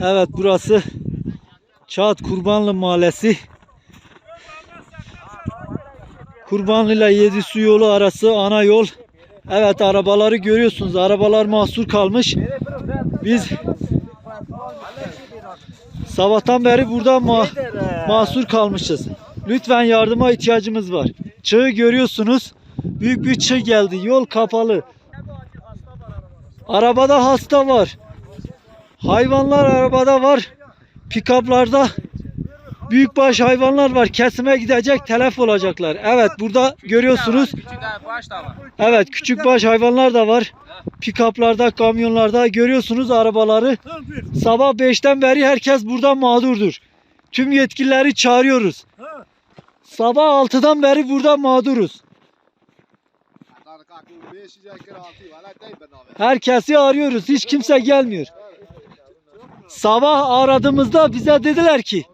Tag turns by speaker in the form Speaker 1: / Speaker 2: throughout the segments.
Speaker 1: Evet burası Çağat Kurbanlı Mahallesi. Kurbanlı ile Yedisu yolu arası ana yol. Evet arabaları görüyorsunuz. Arabalar mahsur kalmış. Biz sabahtan beri burada ma- mahsur kalmışız. Lütfen yardıma ihtiyacımız var. Çığı görüyorsunuz. Büyük bir çığ geldi. Yol kapalı. Arabada hasta var. Hayvanlar arabada var. Pikaplarda büyükbaş hayvanlar var. Kesime gidecek telef olacaklar. Evet burada görüyorsunuz. Evet küçükbaş hayvanlar da var. Pikaplarda, kamyonlarda görüyorsunuz arabaları. Sabah 5'ten beri herkes burada mağdurdur. Tüm yetkilileri çağırıyoruz. Sabah 6'dan beri burada mağduruz. Herkesi arıyoruz. Hiç kimse gelmiyor. Sabah aradığımızda bize dediler ki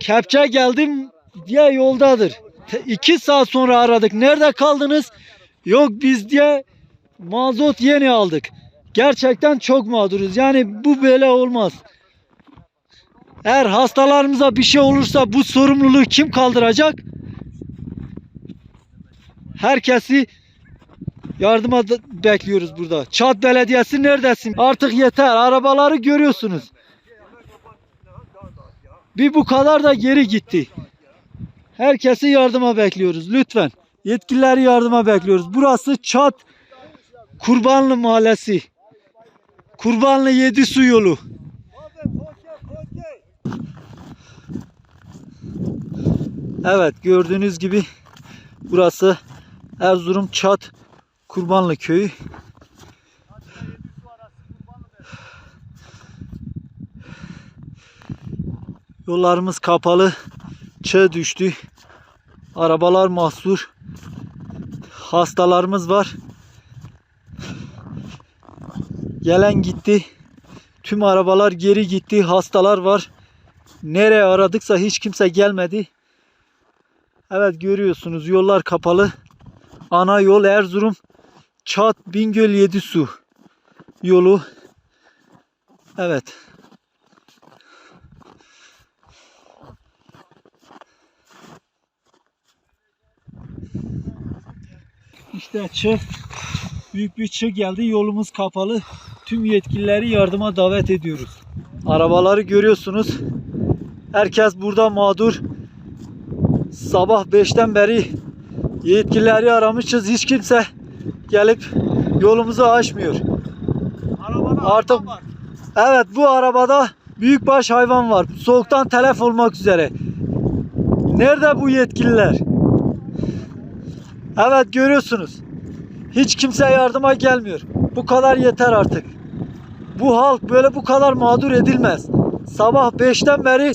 Speaker 1: Kepçe geldim diye yoldadır. Te- İki saat sonra aradık. Nerede kaldınız? Yok biz diye mazot yeni aldık. Gerçekten çok mağduruz. Yani bu böyle olmaz. Eğer hastalarımıza bir şey olursa bu sorumluluğu kim kaldıracak? Herkesi yardıma bekliyoruz burada. Çat Belediyesi neredesin? Artık yeter. Arabaları görüyorsunuz. Bir bu kadar da geri gitti. Herkesi yardıma bekliyoruz lütfen. Yetkilileri yardıma bekliyoruz. Burası Çat Kurbanlı Mahallesi. Kurbanlı Yedi Su Yolu. Evet gördüğünüz gibi burası Erzurum Çat Kurbanlı Köyü. Yollarımız kapalı. Çığ düştü. Arabalar mahsur. Hastalarımız var. Gelen gitti. Tüm arabalar geri gitti. Hastalar var. Nereye aradıksa hiç kimse gelmedi. Evet görüyorsunuz yollar kapalı. Ana yol Erzurum Çat Bingöl Yedisu yolu. Evet. İşte çığ. Büyük bir çığ geldi. Yolumuz kapalı. Tüm yetkilileri yardıma davet ediyoruz. Arabaları görüyorsunuz. Herkes burada mağdur. Sabah 5'ten beri yetkilileri aramışız. Hiç kimse gelip yolumuzu açmıyor. Artık Evet bu arabada büyükbaş hayvan var. Soğuktan telef olmak üzere. Nerede bu yetkililer? Evet görüyorsunuz. Hiç kimse yardıma gelmiyor. Bu kadar yeter artık. Bu halk böyle bu kadar mağdur edilmez. Sabah 5'ten beri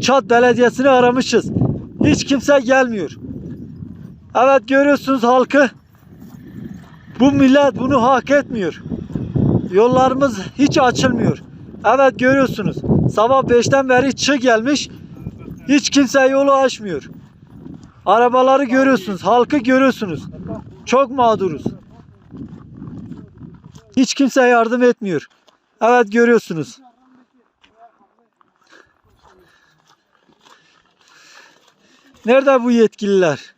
Speaker 1: Çat Belediyesi'ni aramışız. Hiç kimse gelmiyor. Evet görüyorsunuz halkı. Bu millet bunu hak etmiyor. Yollarımız hiç açılmıyor. Evet görüyorsunuz. Sabah 5'ten beri çığ gelmiş. Hiç kimse yolu açmıyor. Arabaları görüyorsunuz. Halkı görüyorsunuz. Çok mağduruz. Hiç kimse yardım etmiyor. Evet görüyorsunuz. Nerede bu yetkililer?